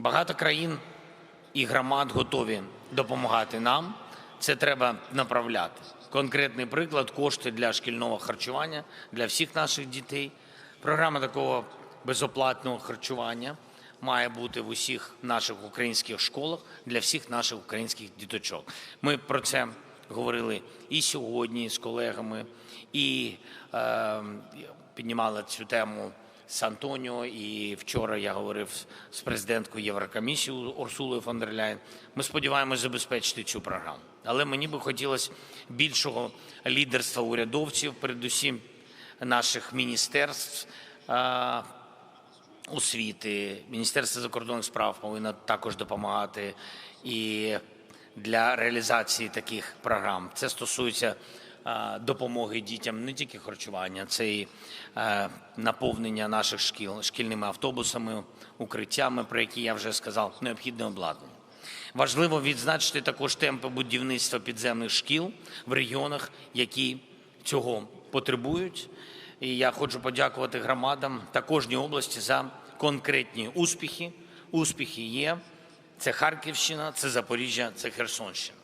Багато країн і громад готові допомагати нам. Це треба направляти. Конкретний приклад кошти для шкільного харчування для всіх наших дітей. Програма такого безоплатного харчування має бути в усіх наших українських школах для всіх наших українських діточок. Ми про це говорили і сьогодні з колегами, і е, піднімали цю тему з Антоніо. І вчора я говорив з президенткою Єврокомісії Урсулою фон дер Ляєн. Ми сподіваємося забезпечити цю програму. Але мені би хотілося більшого лідерства урядовців, передусім наших міністерств. освіти, Міністерство закордонних справ повинно також допомагати і для реалізації таких програм. Це стосується допомоги дітям не тільки харчування, це і е, наповнення наших шкіл шкільними автобусами, укриттями, про які я вже сказав, необхідне обладнання. Важливо відзначити також темпи будівництва підземних шкіл в регіонах, які цього потребують. І я хочу подякувати громадам та кожній області за конкретні успіхи. Успіхи є. Це Харківщина, це Запоріжжя, це Херсонщина.